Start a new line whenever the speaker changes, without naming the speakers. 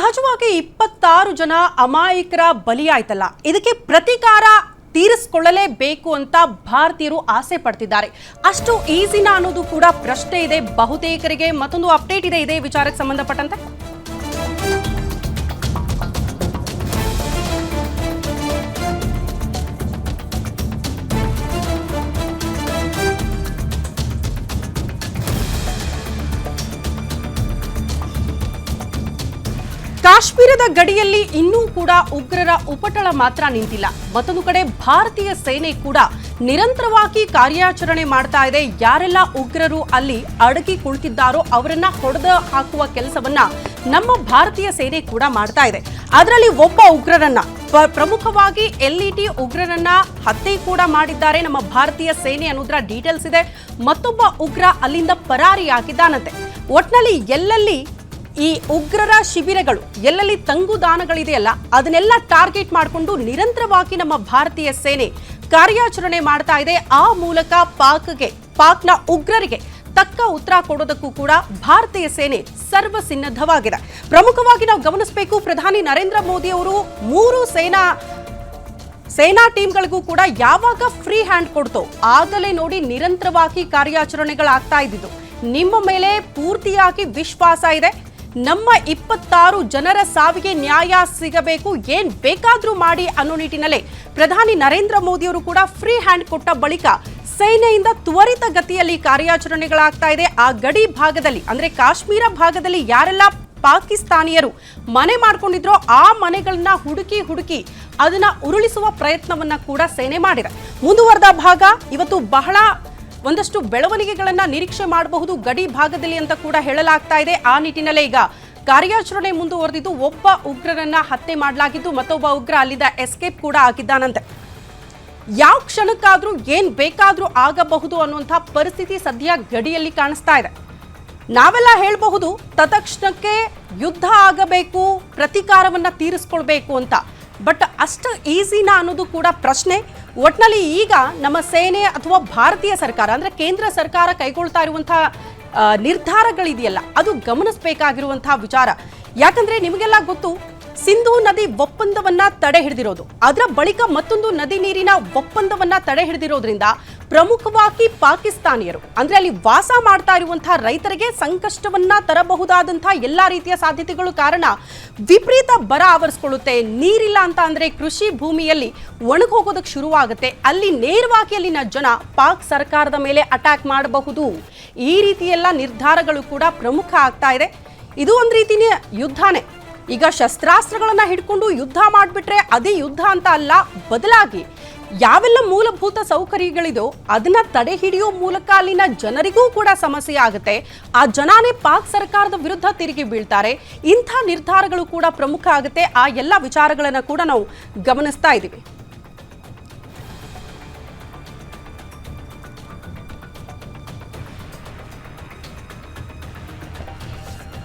ಸಹಜವಾಗಿ ಇಪ್ಪತ್ತಾರು ಜನ ಅಮಾಯಕರ ಬಲಿಯಾಯ್ತಲ್ಲ. ಇದಕ್ಕೆ ಪ್ರತೀಕಾರ ತೀರಿಸಿಕೊಳ್ಳಲೇಬೇಕು ಅಂತ ಭಾರತೀಯರು ಆಸೆ ಪಡ್ತಿದ್ದಾರೆ. ಅಷ್ಟು ಈಸಿನ ಅನ್ನೋದು ಕೂಡ ಪ್ರಶ್ನೆ ಇದೆ. ಬಹುತೇಕರಿಗೆ ಮತ್ತೊಂದು ಅಪ್ಡೇಟ್ ಇದೆ. ಇದೇ ವಿಚಾರಕ್ಕೆ ಸಂಬಂಧಪಟ್ಟಂತೆ. ಕಾಶ್ಮೀರದ ಗಡಿಯಲ್ಲಿ ಇನ್ನೂ ಕೂಡ ಉಗ್ರರ ಉಪಟಳ ಮಾತ್ರ ನಿಂತಿಲ್ಲ. ಮತ್ತೊಂದು ಕಡೆ ಭಾರತೀಯ ಸೇನೆ ಕೂಡ ನಿರಂತರವಾಗಿ ಕಾರ್ಯಾಚರಣೆ ಮಾಡ್ತಾ ಇದೆ. ಯಾರೆಲ್ಲ ಉಗ್ರರು ಅಲ್ಲಿ ಅಡಗಿ ಕುಳಿತಿದ್ದಾರೋ ಅವರನ್ನ ಹೊಡೆದ ಹಾಕುವ ಕೆಲಸವನ್ನ ನಮ್ಮ ಭಾರತೀಯ ಸೇನೆ ಕೂಡ ಮಾಡ್ತಾ ಇದೆ. ಅದರಲ್ಲಿ ಒಬ್ಬ ಉಗ್ರರನ್ನ ಪ್ರಮುಖವಾಗಿ ಎಲ್ಇಟಿ ಉಗ್ರರನ್ನ ಹತ್ಯೆ ಕೂಡ ಮಾಡಿದ್ದಾರೆ. ನಮ್ಮ ಭಾರತೀಯ ಸೇನೆ ಅನ್ನೋದ್ರ ಡೀಟೇಲ್ಸ್ ಇದೆ. ಮತ್ತೊಬ್ಬ ಉಗ್ರ ಅಲ್ಲಿಂದ ಪರಾರಿಯಾಗಿದ್ದಾನಂತೆ. ಒಟ್ನಲ್ಲಿ ಎಲ್ಲೆಲ್ಲಿ ಈ ಉಗ್ರರ ಶಿಬಿರಗಳು ಎಲ್ಲೆಲ್ಲಿ ತಂಗುದಾಣಗಳಿದೆಯಲ್ಲ ಅದನ್ನೆಲ್ಲ ಟಾರ್ಗೆಟ್ ಮಾಡಿಕೊಂಡು ನಿರಂತರವಾಗಿ ನಮ್ಮ ಭಾರತೀಯ ಸೇನೆ ಕಾರ್ಯಾಚರಣೆ ಮಾಡ್ತಾ ಇದೆ. ಆ ಮೂಲಕ ಪಾಕ್ಗೆ, ಪಾಕ್ನ ಉಗ್ರರಿಗೆ ತಕ್ಕ ಉತ್ತರ ಕೊಡೋದಕ್ಕೂ ಕೂಡ ಭಾರತೀಯ ಸೇನೆ ಸರ್ವಸನ್ನದ್ಧವಾಗಿದೆ. ಪ್ರಮುಖವಾಗಿ ನಾವು ಗಮನಿಸಬೇಕು, ಪ್ರಧಾನಿ ನರೇಂದ್ರ ಮೋದಿ ಅವರು ಮೂರು ಸೇನಾ ಸೇನಾ ಟೀಮ್ಗಳಿಗೂ ಕೂಡ ಯಾವಾಗ ಫ್ರೀ ಹ್ಯಾಂಡ್ ಕೊಡ್ತೋ ಆಗಲೇ ನೋಡಿ ನಿರಂತರವಾಗಿ ಕಾರ್ಯಾಚರಣೆಗಳಾಗ್ತಾ ಇದ್ದಿದ್ದು. ನಿಮ್ಮ ಮೇಲೆ ಪೂರ್ತಿಯಾಗಿ ವಿಶ್ವಾಸ ಇದೆ. ನಮ್ಮ ಇಪ್ಪತ್ತಾರು ಜನರ ಸಾವಿಗೆ ನ್ಯಾಯ ಸಿಗಬೇಕು, ಏನ್ ಬೇಕಾದ್ರೂ ಮಾಡಿ ಅನ್ನೋ ನಿಟ್ಟಿನಲ್ಲೇ ಪ್ರಧಾನಿ ನರೇಂದ್ರ ಮೋದಿಯವರು ಕೂಡ ಫ್ರೀ ಹ್ಯಾಂಡ್ ಕೊಟ್ಟ ಬಳಿಕ ಸೇನೆಯಿಂದ ತ್ವರಿತ ಗತಿಯಲ್ಲಿ ಕಾರ್ಯಾಚರಣೆಗಳಾಗ್ತಾ ಇದೆ. ಆ ಗಡಿ ಭಾಗದಲ್ಲಿ, ಅಂದ್ರೆ ಕಾಶ್ಮೀರ ಭಾಗದಲ್ಲಿ ಯಾರೆಲ್ಲ ಪಾಕಿಸ್ತಾನಿಯರು ಮನೆ ಮಾಡ್ಕೊಂಡಿದ್ರೋ ಆ ಮನೆಗಳನ್ನ ಹುಡುಕಿ ಹುಡುಕಿ ಅದನ್ನ ಉರುಳಿಸುವ ಪ್ರಯತ್ನವನ್ನ ಕೂಡ ಸೇನೆ ಮಾಡಿದೆ. ಮುಂದುವರೆದ ಭಾಗ, ಇವತ್ತು ಬಹಳ ಒಂದಷ್ಟು ಬೆಳವಣಿಗೆಗಳನ್ನು ನಿರೀಕ್ಷೆ ಮಾಡಬಹುದು ಗಡಿ ಭಾಗದಲ್ಲಿ ಅಂತ ಕೂಡ ಹೇಳಲಾಗ್ತಾ ಇದೆ. ಆ ನಿಟ್ಟಿನಲ್ಲೇ ಈಗ ಕಾರ್ಯಾಚರಣೆ ಮುಂದುವರೆದಿದ್ದು ಒಬ್ಬ ಉಗ್ರರನ್ನ ಹತ್ಯೆ ಮಾಡಲಾಗಿದ್ದು ಮತ್ತೊಬ್ಬ ಉಗ್ರ ಅಲ್ಲಿದ್ದ ಎಸ್ಕೇಪ್ ಕೂಡ ಆಗಿದ್ದಾನಂತೆ. ಯಾವ ಕ್ಷಣಕ್ಕಾದರೂ ಏನ್ ಬೇಕಾದರೂ ಆಗಬಹುದು ಅನ್ನುವಂಥ ಪರಿಸ್ಥಿತಿ ಸದ್ಯ ಗಡಿಯಲ್ಲಿ ಕಾಣಿಸ್ತಾ ಇದೆ. ನಾವೆಲ್ಲ ಹೇಳಬಹುದು ತತ್ಕ್ಷಣಕ್ಕೆ ಯುದ್ಧ ಆಗಬೇಕು, ಪ್ರತೀಕಾರವನ್ನ ತೀರಿಸ್ಕೊಳ್ಬೇಕು ಅಂತ. ಬಟ್ ಅಷ್ಟು ಈಸಿನಾ ಅನ್ನೋದು ಕೂಡ ಪ್ರಶ್ನೆ. ಒಟ್ನಲ್ಲಿ ಈಗ ನಮ್ಮ ಸೇನೆ ಅಥವಾ ಭಾರತೀಯ ಸರ್ಕಾರ ಅಂದ್ರೆ ಕೇಂದ್ರ ಸರ್ಕಾರ ಕೈಗೊಳ್ತಾ ಇರುವಂತಹ ಆ, ನಿರ್ಧಾರಗಳಿದೆಯಲ್ಲ ಅದು ಗಮನಿಸಬೇಕಾಗಿರುವಂತಹ ವಿಚಾರ. ಯಾಕಂದ್ರೆ ನಿಮಗೆಲ್ಲ ಗೊತ್ತು ಸಿಂಧೂ ನದಿ ಒಪ್ಪಂದವನ್ನ ತಡೆ ಹಿಡಿದಿರೋದು. ಅದರ ಬಳಿಕ ಮತ್ತೊಂದು ನದಿ ನೀರಿನ ಒಪ್ಪಂದವನ್ನ ತಡೆ ಹಿಡಿದಿರೋದ್ರಿಂದ ಪ್ರಮುಖವಾಗಿ ಪಾಕಿಸ್ತಾನಿಯರು. ಅಂದ್ರೆ ಅಲ್ಲಿ ವಾಸ ಮಾಡ್ತಾ ಇರುವಂತಹ ರೈತರಿಗೆ ಸಂಕಷ್ಟವನ್ನ ತರಬಹುದಾದಂತಹ ಎಲ್ಲಾ ರೀತಿಯ ಸಾಧ್ಯತೆಗಳು ಕಾರಣ ವಿಪರೀತ ಬರ ಆವರಿಸ್ಕೊಳ್ಳುತ್ತೆ. ನೀರಿಲ್ಲ ಅಂತ ಅಂದ್ರೆ ಕೃಷಿ ಭೂಮಿಯಲ್ಲಿ ಒಣಗೋಗೋದಕ್ಕೆ ಶುರುವಾಗುತ್ತೆ. ಅಲ್ಲಿ ನೇರವಾಗಿ ಅಲ್ಲಿನ ಜನ ಪಾಕ್ ಸರ್ಕಾರದ ಮೇಲೆ ಅಟ್ಯಾಕ್ ಮಾಡಬಹುದು. ಈ ರೀತಿಯೆಲ್ಲ ನಿರ್ಧಾರಗಳು ಕೂಡ ಪ್ರಮುಖ ಆಗ್ತಾ ಇದೆ. ಇದು ಒಂದು ರೀತಿಯ ಯುದ್ಧನೇ. ಈಗ ಶಸ್ತ್ರಾಸ್ತ್ರಗಳನ್ನ ಹಿಡ್ಕೊಂಡು ಯುದ್ಧ ಮಾಡಿಬಿಟ್ರೆ ಅದೇ ಯುದ್ಧ ಅಂತ ಅಲ್ಲ, ಬದಲಾಗಿ ಯಾವೆಲ್ಲ ಮೂಲಭೂತ ಸೌಕರ್ಯಗಳಿದೋ ಅದನ್ನ ತಡೆ ಹಿಡಿಯೋ ಮೂಲಕ ಅಲ್ಲಿನ ಜನರಿಗೂ ಕೂಡ ಸಮಸ್ಯೆ ಆಗುತ್ತೆ. ಆ ಜನಾನೇ ಪಾಕ್ ಸರ್ಕಾರದ ವಿರುದ್ಧ ತಿರುಗಿ ಬೀಳ್ತಾರೆ. ಇಂಥ ನಿರ್ಧಾರಗಳು ಕೂಡ ಪ್ರಮುಖ ಆಗುತ್ತೆ. ಆ ಎಲ್ಲ ವಿಚಾರಗಳನ್ನು ಕೂಡ ನಾವು ಗಮನಿಸ್ತಾ ಇದ್ದೀವಿ.